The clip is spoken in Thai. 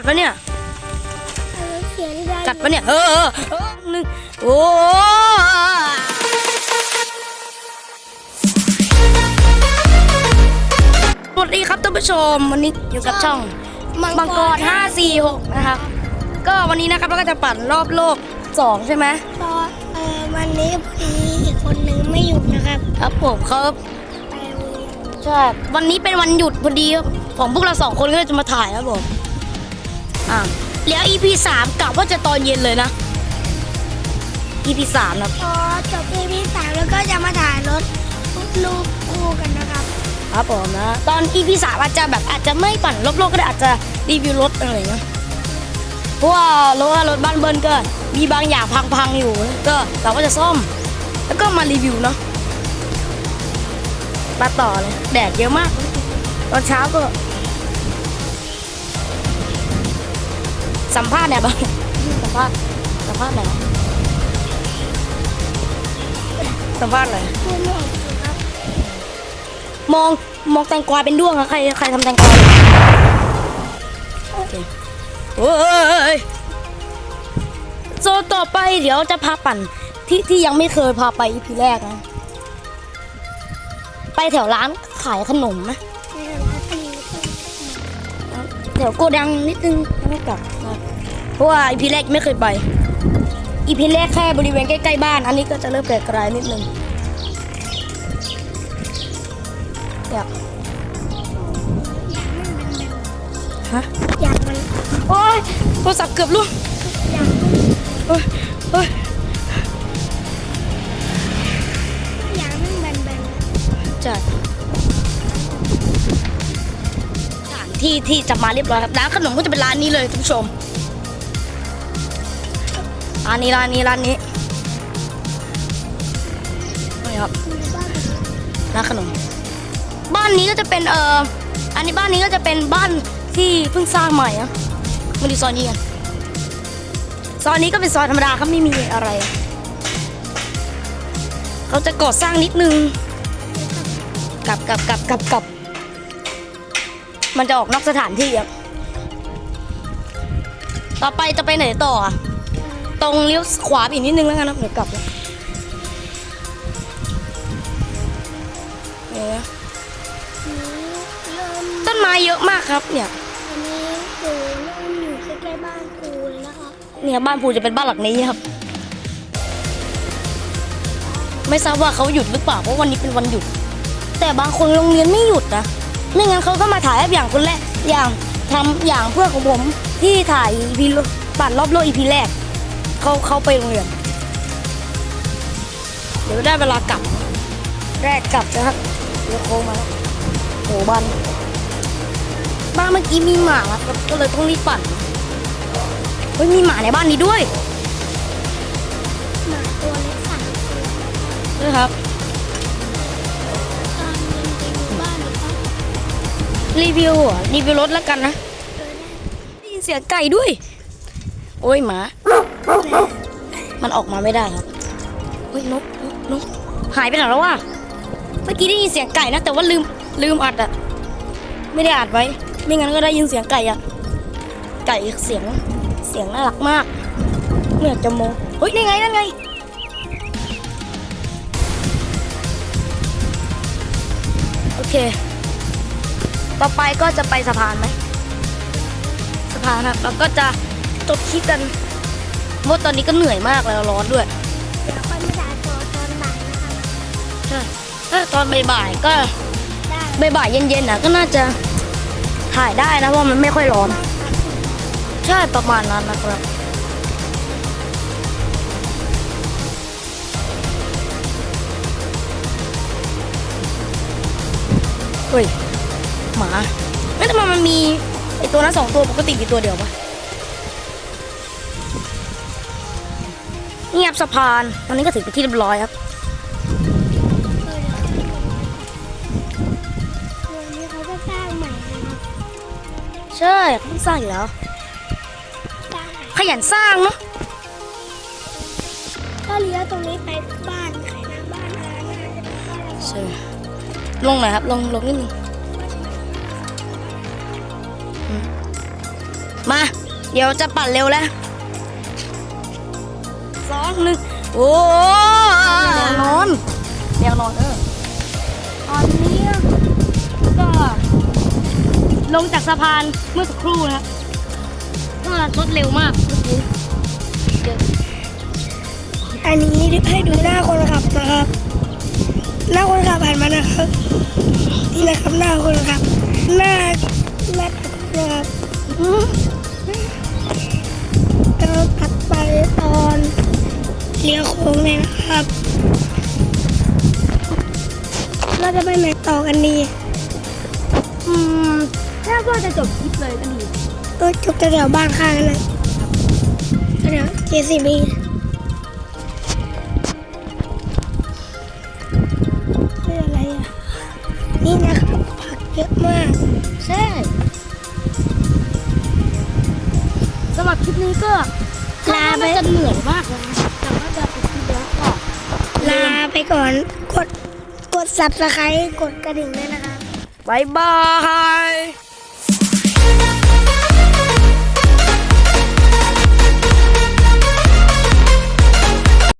กัดปะเนี่ยเออเสียงดังกัดปะเนี่ย เออเออเออหนึ่งโอ้สวัสดีครับท่านผู้ชม วันนี้อยู่กับช่องมังกร546 นะครับ ก็วันนี้นะครับเราก็จะปั่นรอบโลก 2 ใช่ไหมตอนเออวันนี้พี่อีกคนนึงไม่อยู่นะครับครับผมครับไปโรงเรียนใช่วันนี้เป็นวันหยุดพอดีครับของพวกเราสองคนก็เลยจะมาถ่ายครับผม อ่าแล้ว EP 3กะว่าจะตอนเย็นเลยนะ EP 3นะครับพอจบ EP สามแล้วก็จะมาถ่ายรถลูกคู่กันนะครับ ครับผมนะ ตอน EP 3อาจจะแบบอาจจะไม่ปั่นรอบโลกก็ได้อาจจะรีวิวรถอะไรอย่างเงี้ยเพราะว่ารถรถบ้านเบิ้ลก็มีบางอย่างพังๆอยู่ก็เราก็จะซ่อม แล้วก็มารีวิวเนาะมาต่อเลยแดดเยอะมาก ตอนเช้าก็ สัมภาษณ์เนี่ยบ้างสัมภาษณ์สัมภาษณ์ไหนสัมภาษณ์อะไรพูดไม่ออกเลยครับมองมองแตงกวาเป็นด้วงอะใครใครทำแตงกวาโอเคโอ้ยโซนต่อไปเดี๋ยวจะพาปั่นที่ที่ยังไม่เคยพาไปอีพีแรกนะ ไปแถวร้านขายขนมนะในร้านตีก็แถวโกดังนิดนึงแล้วก็กลับนะเพ ราะว่าอีพีแรกไม่เคยไป อีพีแรกแค่บริเวณใกล้ๆบ้าน อันนี้ก็จะเริ่มไกลๆนิดนึงอยากฮะอยากมันโอ้ยโทรศัพท์เกือบล่วงอยากโอ้ยโอ้ยอยากมันแบนๆจัดสถานที่ที่จะมาเรียบร้อยครับร้านขนมก็จะเป็นร้านนี้เลยท่านผู้ชม ร้านนี้ร้านนี้ร้านนี้นี่ครับร้านขนม บ้านนี้ก็จะเป็นเอ่ออันนี้บ้านนี้ก็จะเป็นบ้านที่เพิ่งสร้างใหม่อะมาดูซอยนี้กันซอยนี้ก็เป็นซอยธรรมดาครับไม่มีอะไร เขาจะก่อสร้างนิดนึงกลับกลับกลับกลับกลับมันจะออกนอกสถานที่ครับต่อไปจะไปไหนต่ออะ ตรงเลี้ยวขวาไปอีกนิดนึงแล้วกันนะเดี๋ยวกลับแล้วเนี่ยนะนี้เริ่มต้นไม้เยอะมากครับ เนี่ยอันนี้ปูเริ่มอยู่ใกล้ๆบ้านปูเลยนะครับเนี่ยบ้านภูจะเป็นบ้านหลังนี้ครับ ไม่ทราบว่าเขาหยุดหรือเปล่าเพราะวันนี้เป็นวันหยุด แต่บางคนโรงเรียนไม่หยุดนะไม่งั้นเขาก็มาถ่ายแบบอย่างคนแรกอย่างทำอย่างเพื่อนของผมที่ถ่ายพีปั่นรอบโลกอีพีแรก เขาเขาไปโรงเรียนเดี๋ยวได้เวลากลับ แรกกลับนะครับเดี๋ยวโค้งมาแล้วโหบ้านบ้านเมื่อกี้มีหมาครับก็เลยต้องรีบปั่นเฮ้ยมีหมาในบ้านนี้ด้วยหมาตัวเล็กสามตัวนะครับตอนเย็นไปดูบ้านหรือเปล่ารีวิวอะรีวิวรถแล้วกันนะเออได้ยินเสียงไก่ด้วย โอ้ยหมา มันออกมาไม่ได้ครับเฮ้ยนกนกนกหายไปไหนแล้ววะเมื่อกี้ได้ยินเสียงไก่นะ แต่ว่าลืมลืมอัดอะไม่ได้อัดไว้ ไม่งั้นก็ได้ยินเสียงไก่อะไก่เสียงเสียงน่ารักมากไม่อจะโมเฮ้ยนี่ไงนั่นไงโอเค ต่อไปก็จะไปสะพานไหมสะพานครับแล้วก็จะ จบคลิปกันเพราะตอนนี้ก็เหนื่อยมากแล้วร้อนด้วยเดี๋ยวค่อยมาถ่ายตัวตอนบ่ายนะครับใช่ถ้าตอนบ่ายๆก็ได้บ่ายๆเย็นๆนะก็น่าจะถ่ายได้นะเพราะมันไม่ค่อยร้อน ใช่ประมาณนั้นนะครับเฮ้ยหมาไม่ทำไมมันมีไอตัวนั้นสองตัวปกติมีตัวเดียวปะ เงียบสะพานตอนนี้ก็ถึงไปนที่เรียบร้อยครับเออเดี๋ยวเขาจะลงไปก่อนวันนี้เขาจะสร้างใหม่นะครับใช่เขาเพิ่งสร้างอยู่แล้วสร้างใหม่ขยันสร้างเนาะถ้าเลี้ยวตรงนี้ไปบ้านขายน้ำบ้านอะไรน่าจะเป็นบ้านเราใช่ลงหน่อยครับ ลงลงนิดนึงอืมมา เดี๋ยวจะปั่นเร็วแล้ว สองหนึ่งโอ้แนวนอนแนวนอนเออตอนนี้ก็ลงจากสะพานเมื่อสักครู่นะครับก็รถเร็วมากเมื่อกี้เดี๋ยวอันนี้ให้ดูหน้าคนขับนะครับ หน้าคนขับผ่านมานะครับนี่นะครับหน้าคนขับหน้าหน้านะครับ ลี้ยวโค้งเลยนะครับ เราจะไปไหนต่อกันดี อืมถ้าก็จะจบคลิปเลยก็ดีก็จบแถวๆบ้านข้างนั่นเลยแถว JCB คืออะไรอะ นี่นะครับ ผักเยอะมาก ใช่สำหรับคลิปนี้ก็ลาไปไปจะเหนื่อยมากเลย ไปก่อน กด กด subscribe กดกระดิ่งด้วยนะคะบายบาย